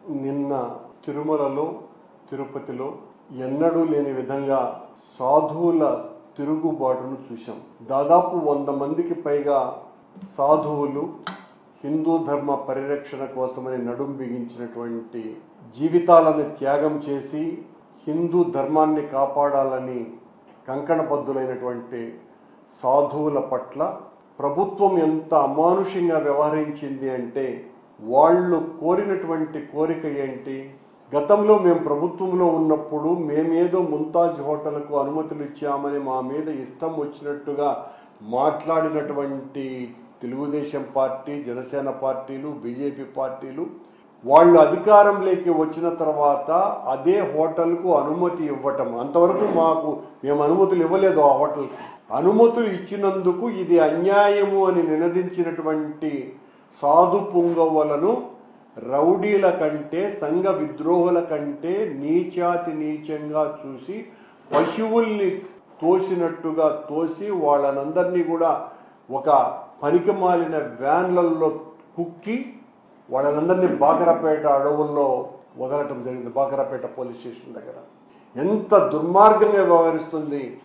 నిన్న తిరుమలలో తిరుపతిలో ఎన్నడూ లేని విధంగా సాధువుల తిరుగుబాటును చూశాం. దాదాపు వంద మందికి పైగా సాధువులు హిందూ ధర్మ పరిరక్షణ కోసమని నడుం బిగించినటువంటి జీవితాలను త్యాగం చేసి హిందూ ధర్మాన్ని కాపాడాలని కంకణబద్ధులైనటువంటి సాధువుల పట్ల ప్రభుత్వం ఎంత అమానుషంగా వ్యవహరించింది అంటే వాళ్ళు కోరినటువంటి కోరిక ఏంటి? గతంలో మేము ప్రభుత్వంలో ఉన్నప్పుడు మేమేదో ముంతాజ్ హోటల్కు అనుమతులు ఇచ్చామని మా మీద ఇష్టం వచ్చినట్టుగా మాట్లాడినటువంటి తెలుగుదేశం పార్టీ జనసేన పార్టీలు బీజేపీ పార్టీలు వాళ్ళు అధికారంలోకి వచ్చిన తర్వాత అదే హోటల్కు అనుమతి ఇవ్వటం. అంతవరకు మాకు మేము అనుమతులు ఇవ్వలేదు ఆ హోటల్కి. అనుమతులు ఇచ్చినందుకు ఇది అన్యాయము అని నినదించినటువంటి సాధు పుంగవులను రౌడీల కంటే సంఘ విద్రోహుల కంటే నీచాతి నీచంగా చూసి పశువుల్ని తోసినట్టుగా తోసి వాళ్ళనందరినీ కూడా ఒక పనికిమాలిన వ్యాన్లలో కుక్కి వాళ్ళనందరినీ బాకరపేట అడవుల్లో వదలటం జరిగింది బాకరపేట పోలీస్ స్టేషన్ దగ్గర. ఎంత దుర్మార్గంగా వ్యవహరిస్తుంది.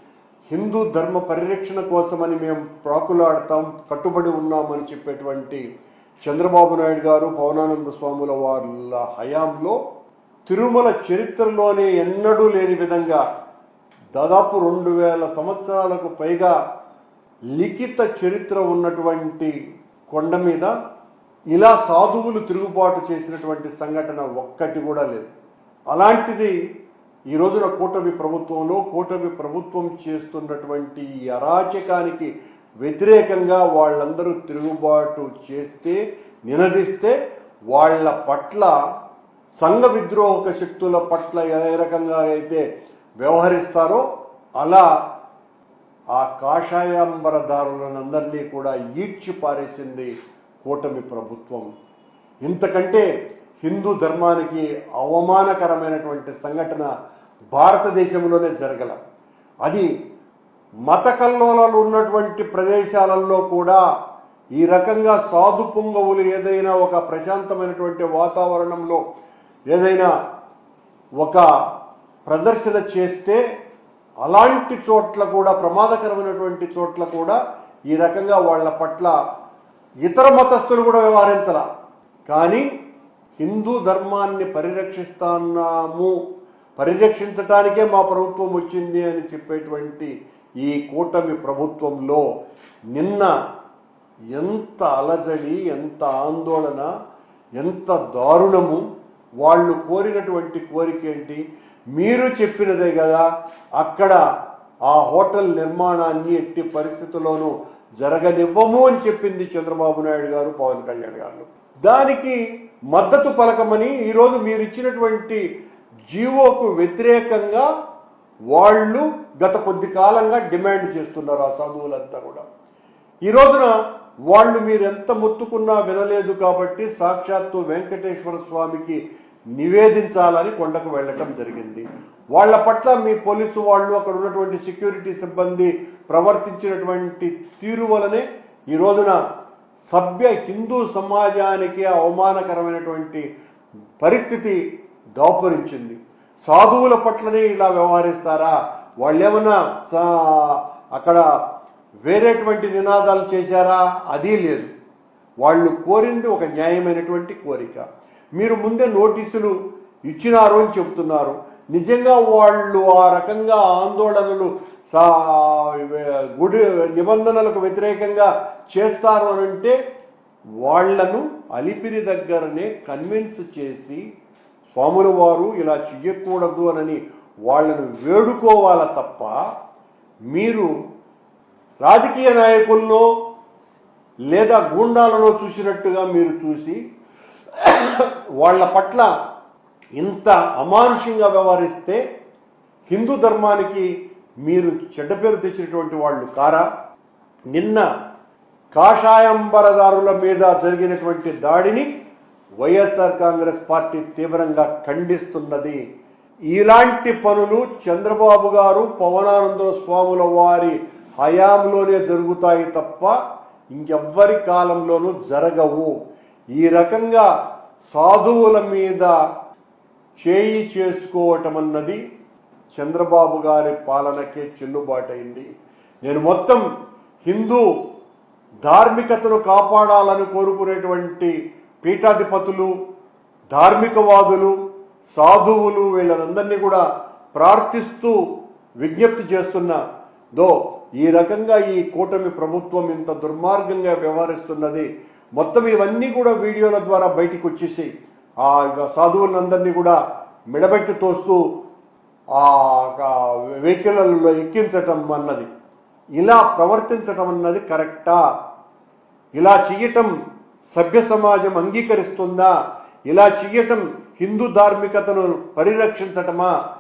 హిందూ ధర్మ పరిరక్షణ కోసమని మేము ప్రాకులాడతాం కట్టుబడి ఉన్నామని చెప్పేటువంటి చంద్రబాబు నాయుడు గారు పవనానంద స్వాముల వాళ్ళ హయాంలో తిరుమల చరిత్రలోనే ఎన్నడూ లేని విధంగా దాదాపు రెండు వేల సంవత్సరాలకు పైగా లిఖిత చరిత్ర ఉన్నటువంటి కొండ మీద ఇలా సాధువులు తిరుగుబాటు చేసినటువంటి సంఘటన ఒక్కటి కూడా లేదు. అలాంటిది ఈ రోజున కూటమి ప్రభుత్వంలో కూటమి ప్రభుత్వం చేస్తున్నటువంటి అరాచకానికి వ్యతిరేకంగా వాళ్ళందరూ తిరుగుబాటు చేస్తే నినదిస్తే వాళ్ళ పట్ల సంఘ విద్రోహక శక్తుల పట్ల ఏ రకంగా అయితే వ్యవహరిస్తారో అలా ఆ కాషాయాంబరదారులనందరినీ కూడా ఈడ్చి పారేసింది కూటమి ప్రభుత్వం. ఇంతకంటే హిందూ ధర్మానికి అవమానకరమైనటువంటి సంఘటన భారతదేశంలోనే జరగల. అది మత కల్లోలాలు ఉన్నటువంటి ప్రదేశాలలో కూడా ఈ రకంగా సాధు పుంగవులు ఏదైనా ఒక ప్రశాంతమైనటువంటి వాతావరణంలో ఏదైనా ఒక ప్రదర్శన చేస్తే అలాంటి చోట్ల కూడా ప్రమాదకరమైనటువంటి చోట్ల కూడా ఈ రకంగా వాళ్ళ పట్ల ఇతర మతస్థులు కూడా వ్యవహరించాల. కానీ హిందూ ధర్మాన్ని పరిరక్షిస్తున్నాము. పరిరక్షించటానికే మా ప్రభుత్వం వచ్చింది అని చెప్పేటువంటి ఈ కూటమి ప్రభుత్వంలో నిన్న ఎంత అలజడి ఎంత ఆందోళన ఎంత దారుణము వాళ్ళు కోరినటువంటి కోరిక ఏంటి? మీరు చెప్పినదే కదా అక్కడ ఆ హోటల్ నిర్మాణాన్ని ఎట్టి పరిస్థితుల్లోనూ జరగనివ్వము అని చెప్పింది చంద్రబాబు నాయుడు గారు పవన్ కళ్యాణ్ గారు. దానికి మద్దతు పలకమని ఈరోజు మీరు ఇచ్చినటువంటి జీవోకు వ్యతిరేకంగా వాళ్ళు గత కొద్ది కాలంగా డిమాండ్ చేస్తున్నారు ఆ సాధువులంతా కూడా. ఈ రోజున వాళ్ళు మీరు ఎంత మొత్తుకున్నా వినలేదు కాబట్టి సాక్షాత్తు వెంకటేశ్వర స్వామికి నివేదించాలని కొండకు వెళ్ళటం జరిగింది. వాళ్ళ పట్ల మీ పోలీసు వాళ్ళు అక్కడ ఉన్నటువంటి సెక్యూరిటీ సిబ్బంది ప్రవర్తించినటువంటి తీరు వలనే ఈ రోజున సభ్య హిందూ సమాజానికి అవమానకరమైనటువంటి పరిస్థితి దాపురించింది. సాధువుల పట్లనే ఇలా వ్యవహరిస్తారా? వాళ్ళేమన్నా సా- అక్కడ వేరేటువంటి నినాదాలు చేశారా? అది లేదు. వాళ్ళు కోరింది ఒక న్యాయమైనటువంటి కోరిక. మీరు ముందే నోటీసులు ఇచ్చినారు అని చెబుతున్నారు. నిజంగా వాళ్ళు ఆ రకంగా ఆందోళనలు సా గుడి నిబంధనలకు వ్యతిరేకంగా చేస్తారు అని అంటే వాళ్ళను అలిపిరి దగ్గరనే కన్విన్స్ చేసి స్వాముల వారు ఇలా చెయ్యకూడదు అని వాళ్ళను వేడుకోవాల తప్ప మీరు రాజకీయ నాయకుల్లో లేదా గూండాలలో చూసినట్టుగా మీరు చూసి వాళ్ళ పట్ల ఇంత అమానుషంగా వ్యవహరిస్తే హిందూ ధర్మానికి మీరు చెడ్డ పేరు తెచ్చినటువంటి వాళ్ళు కారా? నిన్న కాషాయంబరదారుల మీద జరిగినటువంటి దాడిని వైఎస్ఆర్ కాంగ్రెస్ పార్టీ తీవ్రంగా ఖండిస్తున్నది. ఇలాంటి పనులు చంద్రబాబు గారు పవనానంద స్వాముల వారి హయాంలోనే జరుగుతాయి తప్ప ఇంకెవ్వరి కాలంలోనూ జరగవు. ఈ రకంగా సాధువుల మీద చేయి చేసుకోవటం అన్నది చంద్రబాబు గారి పాలనకే చెల్లుబాటైంది. నేను మొత్తం హిందూ ధార్మికతను కాపాడాలని కోరుకునేటువంటి పీఠాధిపతులు ధార్మికవాదులు సాధువులు వీళ్ళనందరినీ కూడా ప్రార్థిస్తూ విజ్ఞప్తి చేస్తున్నా దో ఈ రకంగా ఈ కూటమి ప్రభుత్వం ఇంత దుర్మార్గంగా వ్యవహరిస్తున్నది మొత్తం ఇవన్నీ కూడా వీడియోల ద్వారా బయటికి వచ్చేసి ఆ సాధువులందరినీ కూడా మిడబెట్టి తోస్తూ ఆ వెహికల్లో ఎక్కించటం అన్నది. ఇలా ప్రవర్తించటం అన్నది కరెక్టా? ఇలా చెయ్యటం సభ్య సమాజం అంగీకరిస్తుందా? ఇలా చేయటం హిందూ ధార్మికతను పరిరక్షించటమా?